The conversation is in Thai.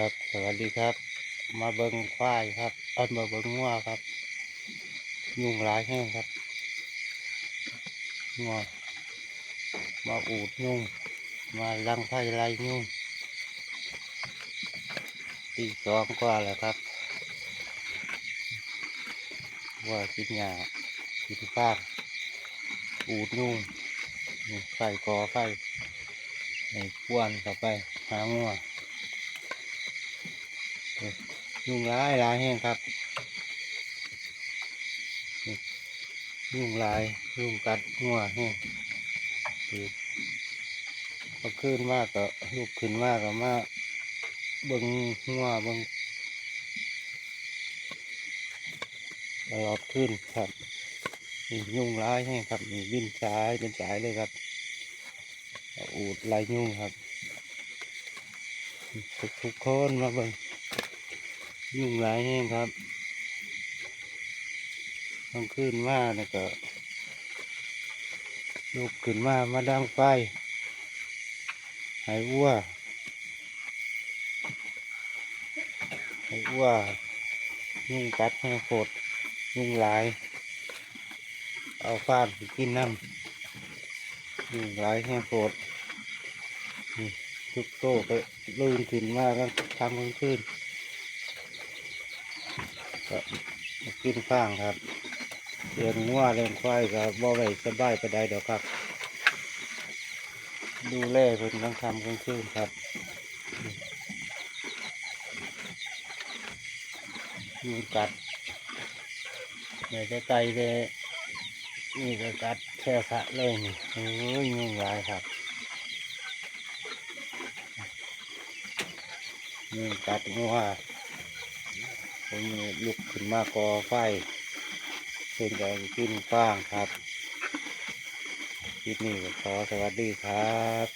ครับ สวัสดีครับ มาเบิงควายครับอันมาเบิงงัวครับ ยุ่งร้ายแห้งครับงัวมาอูดยุงมาลังไผ่ไล่ยุงตีสองกว่าแล้วครับ ว่ากินหญ้ากินฟางอูดยุงนี่ไฟกอไฟให้ควนเข้าไปหางัว ยุงร้ายร้ายแห้งครับนี่ยุงลายยุงกัดหัวแห้งคือพอขึ้นมากก็ลุกขึ้นมากก็มาเบิ้งหัวเบิ้งตลอดขึ้นครับนี่ยุงร้ายแห้งครับนี่บินสายเป็นสายเลยครับอูดลายยุงครับทุกทุกๆคนมาเบิ้ง ยุ่งหลายแห้งครับต้องขึ้นมาแล้วก็ลุกขึ้นมามาดังไฟให้วัวให้วัวยุ่งกัดให้โคตรยุ่งหลาย เอาฟาดกินน้ำยุ่งหลายแห้งโคตรทุกโตก็ลื่นขึ้นมากันทำกลางคืน ก็มากินข้างครับเลี้ยงงัวเลี้ยงควายก็บ่ไว้สบายไปได้เดอกครับ ดูแลเพิ่นกลางค่ำกลางคืนครับยุงกัดเดี๋ยวจะไกลเลยนี่ก็กัดแค่สะเลยนี่โอ้ยยุงหลายครับยุงกัดงัว ผมลุกขึ้นมาก่อไฟเพื่อนจะกินฟางครับคลิปนี้ขอสวัสดีครับ